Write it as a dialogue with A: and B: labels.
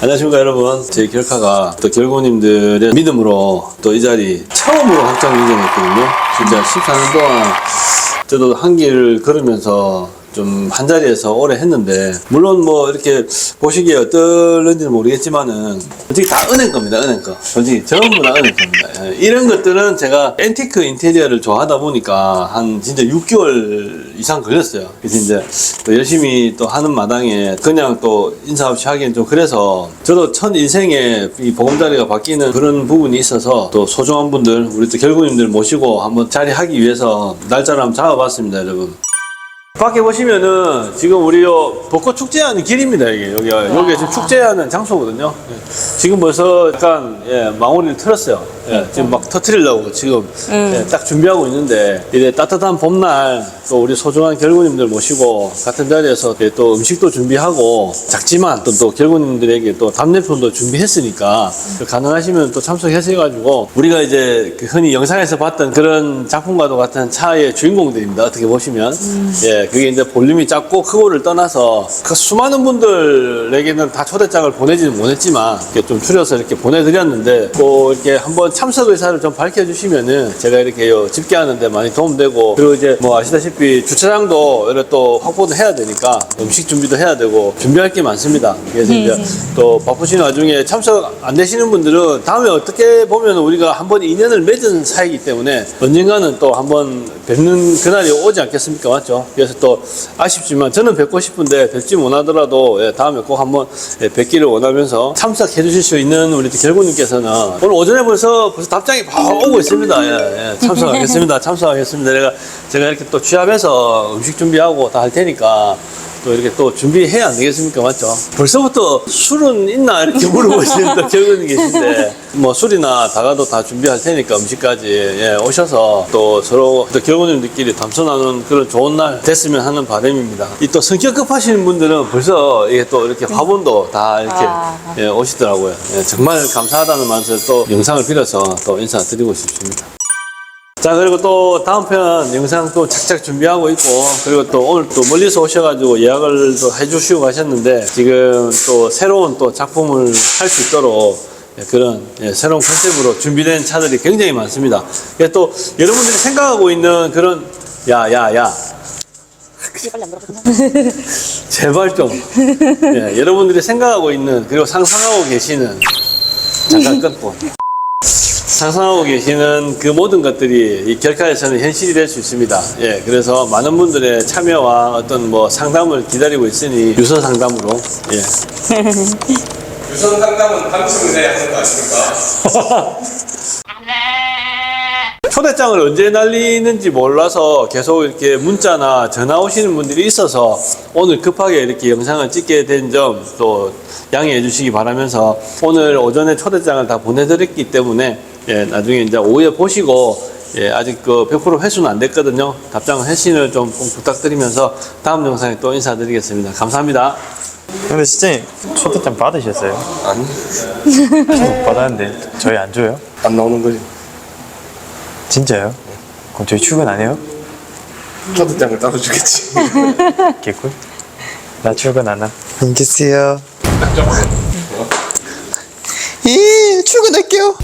A: 안녕하십니까 여러분. 제 결카가 또 결고님들의 믿음으로 또 이 자리 처음으로 확장 인정했거든요. 진짜 14년 동안 저도 한 길을 걸으면서 좀 한 자리에서 오래 했는데 물론 뭐 이렇게 보시기에 어떨는지는 모르겠지만은 솔직히 다 은행 겁니다 은행 거. 솔직히 전부 다 은행 겁니다. 예, 이런 것들은 제가 앤티크 인테리어를 좋아하다 보니까 한 진짜 6개월 이상 걸렸어요. 그래서 이제 또 열심히 또 하는 마당에 그냥 또 인사 없이 하기엔 좀 그래서 저도 첫 인생에 이 보금자리가 바뀌는 그런 부분이 있어서 또 소중한 분들 우리 또 결구님들 모시고 한번 자리하기 위해서 날짜를 한번 잡아봤습니다 여러분 밖에 보시면은 지금 우리 요 벚꽃 축제하는 길입니다 이게 여기가 여기 지금 축제하는 장소거든요. 예. 지금 벌써 약간 예, 망우리를 틀었어요. 예, 지금 막 터트리려고 지금 예, 딱 준비하고 있는데 이제 따뜻한 봄날 또 우리 소중한 결구님들 모시고 같은 자리에서 이제 또 음식도 준비하고 작지만 또, 또 결구님들에게 또 답례품도 준비했으니까 가능하시면 또 참석하셔가지고 우리가 이제 그 흔히 영상에서 봤던 그런 작품과도 같은 차의 주인공들입니다. 어떻게 보시면 예 그게 이제 볼륨이 작고 크고를 떠나서 그 수많은 분들에게는 다 초대장을 보내지는 못했지만 이렇게 좀 줄여서 이렇게 보내드렸는데 또 이렇게 한번 참석 의사를 좀 밝혀주시면은 제가 이렇게 요 집계하는데 많이 도움되고 그리고 이제 뭐 아시다시피 주차장도 이렇게 또 확보도 해야 되니까 음식 준비도 해야 되고 준비할 게 많습니다. 그래서 이제 또 바쁘신 와중에 참석 안 되시는 분들은 다음에 어떻게 보면 우리가 한번 인연을 맺은 사이기 때문에 언젠가는 또 한번 뵙는 그날이 오지 않겠습니까? 맞죠? 그래서 또 아쉽지만 저는 뵙고 싶은데 뵙지 못하더라도 예, 다음에 꼭 한번 예, 뵙기를 원하면서 참석해 주실 수 있는 우리 결구님께서는 오늘 오전에 벌써 벌써 답장이 바로 오고 있습니다. 예, 예, 참석하겠습니다. 참석하겠습니다. 제가 제가 이렇게 또 취합해서 음식 준비하고 다 할 테니까 또 이렇게 또 준비해야 안 되겠습니까? 맞죠? 벌써부터 술은 있나? 이렇게 물어보시는 또 결국은 계신데, 뭐 술이나 다가도 다 준비할 테니까 음식까지 예, 오셔서 또 서로 또 결혼님들끼리 담소 나눈 그런 좋은 날 됐으면 하는 바람입니다. 이 또 성격 급 하시는 분들은 벌써 이게 또 이렇게 화분도 다 이렇게
B: 아.
A: 예, 오시더라고요. 예, 정말 감사하다는 말을 또 영상을 빌어서 또 인사드리고 싶습니다. 자 그리고 또 다음 편 영상 또 착착 준비하고 있고 그리고 또 오늘 또 멀리서 오셔가지고 예약을 또 해주시고 가셨는데 지금 또 새로운 또 작품을 할 수 있도록 예, 그런 예, 새로운 컨셉으로 준비된 차들이 굉장히 많습니다. 예, 또 여러분들이 생각하고 있는 그런 야야야. 제발 좀 예, 여러분들이 생각하고 있는 그리고 상상하고 계시는 잠깐 끊고 상상하고 계시는 그 모든 것들이 이 결카에서는 현실이 될 수 있습니다. 예, 그래서 많은 분들의 참여와 어떤 뭐 상담을 기다리고 있으니 유서 상담으로 예.
C: 유선 상담은 한숨 내야 하는 거 아닙니까?
A: 초대장을 언제 날리는지 몰라서 계속 이렇게 문자나 전화 오시는 분들이 있어서 오늘 급하게 이렇게 영상을 찍게 된 점 또 양해해 주시기 바라면서 오늘 오전에 초대장을 다 보내드렸기 때문에 예, 나중에 이제 오후에 보시고 예, 아직 그 100% 회수는 안 됐거든요. 답장 회신을 좀 꼭 부탁드리면서 다음 영상에 또 인사드리겠습니다. 감사합니다.
D: 근데 진짜 초대장 받으셨어요?
C: 아니
D: 받았는데 저희 안 줘요?
C: 안 나오는 거지
D: 진짜요? 그럼 저희 출근 안 해요?
C: 초대장을 따로 주겠지
D: 개꿀? 나 출근 안 함. 안녕히 계세요. 예, 출근할게요.